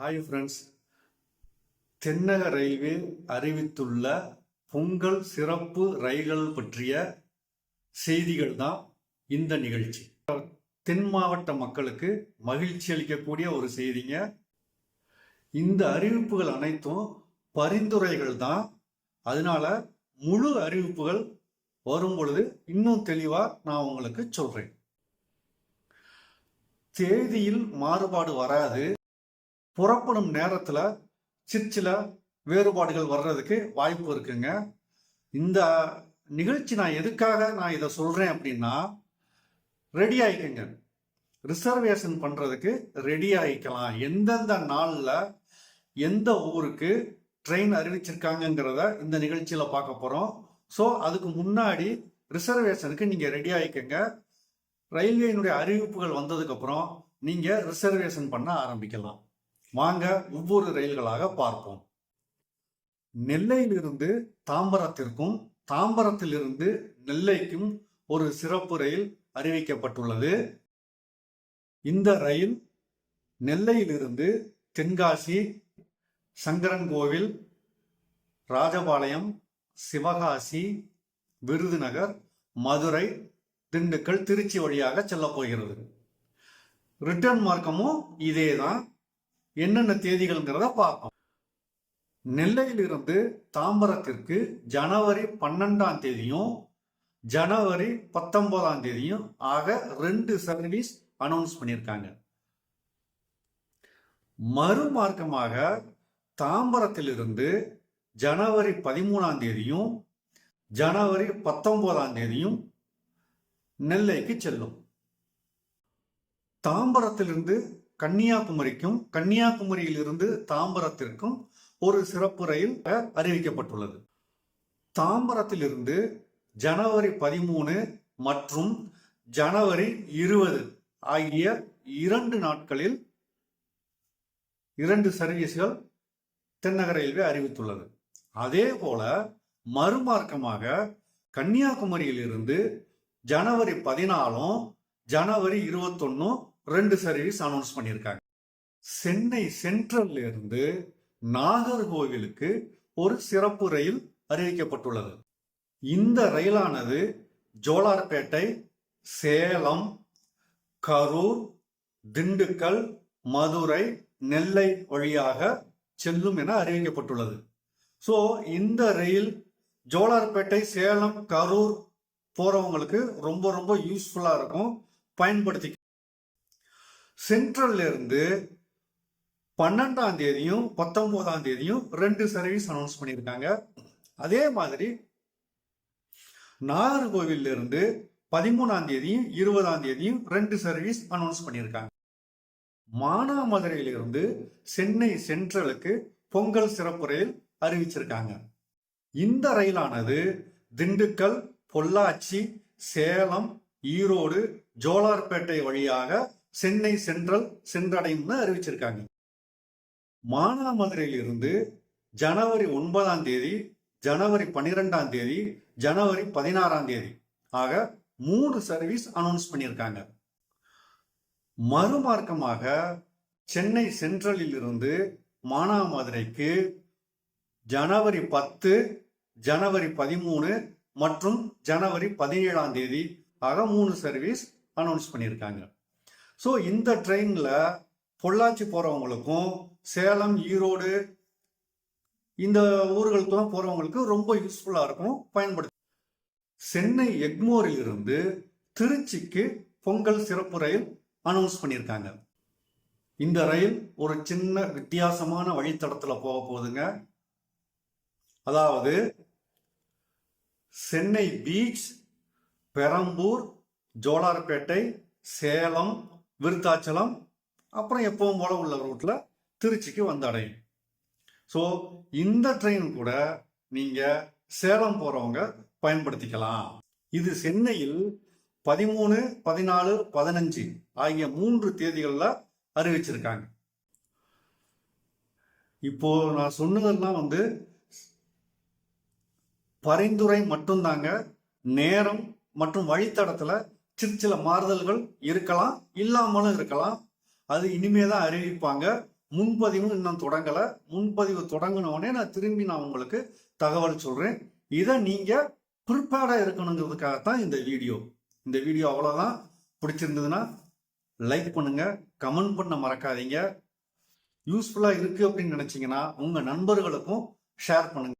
Hi friends தென்னக railway அறிவித்துள்ள பொங்கல் சிறப்பு ரயில்கள் பற்றிய செய்திகள் தான் இந்த நிகழ்ச்சி. தென் மாவட்ட மக்களுக்கு மகிழ்ச்சி அளிக்கக்கூடிய ஒரு செய்திங்க. இந்த அறிவிப்புகள் அனைத்தும் பரிந்துரைகள் தான். அதனால முழு அறிவிப்புகள் வரும் பொழுது இன்னும் தெளிவாக நான் உங்களுக்கு சொல்கிறேன் தேதியில் மாறுபாடு வராது. புறப்படும் நேரத்தில் சிற்சில வேறுபாடுகள் வர்றதுக்கு வாய்ப்பு இருக்குங்க. இந்த நிகழ்ச்சி நான் எதுக்காக நான் இதை சொல்கிறேன் அப்படின்னா ரெடி ஆகிக்கங்க ரிசர்வேஷன் பண்ணுறதுக்கு ரெடி ஆகிக்கலாம் எந்தெந்த நாளில் எந்த ஊருக்கு ட்ரெயின் அறிவிச்சிருக்காங்கங்கிறத இந்த நிகழ்ச்சியில் பார்க்க போகிறோம் ஸோ அதுக்கு முன்னாடி ரிசர்வேஷனுக்கு நீங்கள் ரெடி ஆகிக்கங்க ரயில்வேயினுடைய அறிவிப்புகள் வந்ததுக்கப்புறம் நீங்கள் ரிசர்வேஷன் பண்ண ஆரம்பிக்கலாம். வாங்க ஒவ்வொரு ரயில்களாக பார்ப்போம். நெல்லையிலிருந்து தாம்பரத்திற்கும் தாம்பரத்திலிருந்து நெல்லைக்கும் ஒரு சிறப்பு ரயில் அறிவிக்கப்பட்டுள்ளது. இந்த ரயில் நெல்லையிலிருந்து தென்காசி சங்கரன்கோவில் ராஜபாளையம் சிவகாசி விருதுநகர் மதுரை திண்டுக்கல் திருச்சி வழியாக செல்லப் போகிறது. ரிட்டர்ன் மார்க்கமும் இதே தான் என்னென்ன தேதிகள்ங்கிறத பார்ப்போம் நெல்லையிலிருந்து தாம்பரத்திற்கு ஜனவரி பன்னெண்டாம் தேதியும் ஜனவரி பத்தொன்பதாம் தேதியும் ஆக ரெண்டு சர்வீஸ் அனௌன்ஸ் பண்ணியிருக்காங்க. மறுமார்க்கமாக தாம்பரத்திலிருந்து ஜனவரி பதிமூணாம் தேதியும் ஜனவரி பத்தொன்பதாம் தேதியும் நெல்லைக்கு செல்லும். தாம்பரத்திலிருந்து கன்னியாகுமரிக்கும் கன்னியாகுமரியிலிருந்து தாம்பரத்திற்கும் ஒரு சிறப்பு ரயில் அறிவிக்கப்பட்டுள்ளது. தாம்பரத்திலிருந்து ஜனவரி பதிமூணு மற்றும் ஜனவரி இருபது ஆகிய இரண்டு நாட்களில் இரண்டு சர்வீஸ்கள் தென்னக ரயில்வே அறிவித்துள்ளது. அதே போல மறுமார்க்கமாக கன்னியாகுமரியிலிருந்து ஜனவரி பதினாலும் ஜனவரி இருபத்தொன்னும் ரெண்டு சர்வீஸ் அனௌன்ஸ் பண்ணியிருக்காங்க. சென்னை சென்ட்ரல்ல இருந்து நாகர்கோவிலுக்கு ஒரு சிறப்பு ரயில் அறிவிக்கப்பட்டுள்ளது. இந்த ரயிலானது ஜோலார்பேட்டை சேலம் கரூர் திண்டுக்கல் மதுரை நெல்லை வழியாக செல்லும் என அறிவிக்கப்பட்டுள்ளது. ஸோ இந்த ரயில் ஜோலார்பேட்டை சேலம் கரூர் போறவங்களுக்கு ரொம்ப ரொம்ப யூஸ்ஃபுல்லாக இருக்கும். பயன்படுத்தி சென்ட்ரல்ல இருந்து பன்னெண்டாம் தேதியும் பத்தொன்பதாம் தேதியும் ரெண்டு சர்வீஸ் அனௌன்ஸ் பண்ணியிருக்காங்க. அதே மாதிரி நாகர்கோவில்ல இருந்து பதிமூணாம் தேதியும் இருபதாம் தேதியும் ரெண்டு சர்வீஸ் அனௌன்ஸ் பண்ணியிருக்காங்க. மானாமதுரையிலிருந்து சென்னை சென்ட்ரலுக்கு பொங்கல் சிறப்பு ரயில் அறிவிச்சிருக்காங்க. இந்த ரயிலானது திண்டுக்கல் பொள்ளாச்சி சேலம் ஈரோடு ஜோலார்பேட்டை வழியாக சென்னை சென்ட்ரல் சென்றடையும்னு அறிவிச்சிருக்காங்க. மானாமதுரையிலிருந்து ஜனவரி ஒன்பதாம் தேதி ஜனவரி பன்னிரெண்டாம் தேதி ஜனவரி பதினாறாம் தேதி ஆக மூணு சர்வீஸ் அனௌன்ஸ் பண்ணியிருக்காங்க. மறுமார்க்கமாக சென்னை சென்ட்ரலில் இருந்து மானாமதுரைக்கு ஜனவரி பத்து ஜனவரி பதிமூணு மற்றும் ஜனவரி பதினேழாம் தேதி ஆக மூணு சர்வீஸ் அனௌன்ஸ் பண்ணியிருக்காங்க. ஸோ இந்த ட்ரெயினில் பொள்ளாச்சி போகிறவங்களுக்கும் சேலம் ஈரோடு இந்த ஊர்களுக்கெல்லாம் போகிறவங்களுக்கு ரொம்ப யூஸ்ஃபுல்லாக இருக்கும் பயன்படுத்தி. சென்னை எக்மோரில் இருந்து திருச்சிக்கு பொங்கல் சிறப்பு ரயில் அனௌன்ஸ் பண்ணியிருக்காங்க. இந்த ரயில் ஒரு சின்ன வித்தியாசமான வழித்தடத்தில் போக போகுதுங்க. அதாவது சென்னை பீச் பெரம்பூர் ஜோலார்பேட்டை சேலம் விருத்தாச்சலம் அப்புறம் எப்பவும் போல உள்ள ரூட்ல திருச்சிக்கு வந்து அடையும். ஸோ இந்த ட்ரெயின் கூட நீங்க சேலம் போறவங்க பயன்படுத்திக்கலாம். இது சென்னையில் பதிமூணு பதினாலு பதினஞ்சு ஆகிய மூன்று தேதிகளில் அறிவிச்சிருக்காங்க. இப்போ நான் சொன்னதெல்லாம் வந்து பரிந்துரை மட்டும்தாங்க நேரம் மற்றும் வழித்தடத்தில் சிறு சில மாறுதல்கள் இருக்கலாம் இல்லாமலும் இருக்கலாம். அது இனிமே தான் அறிவிப்பாங்க. முன்பதிவும் இன்னும் தொடங்கலை. முன்பதிவு தொடங்கினோடனே நான் திரும்பி நான் உங்களுக்கு தகவல் சொல்கிறேன் இதை நீங்கள் ப்ரிப்பேர்டாக இருக்கணுங்கிறதுக்காகத்தான் இந்த வீடியோ. இந்த வீடியோ அவ்வளோதான் பிடிச்சிருந்ததுன்னா லைக் பண்ணுங்க கமெண்ட் பண்ண மறக்காதீங்க. யூஸ்ஃபுல்லாக இருக்குது அப்படின்னு நினச்சிங்கன்னா உங்கள் நண்பர்களுக்கும் ஷேர் பண்ணுங்கள்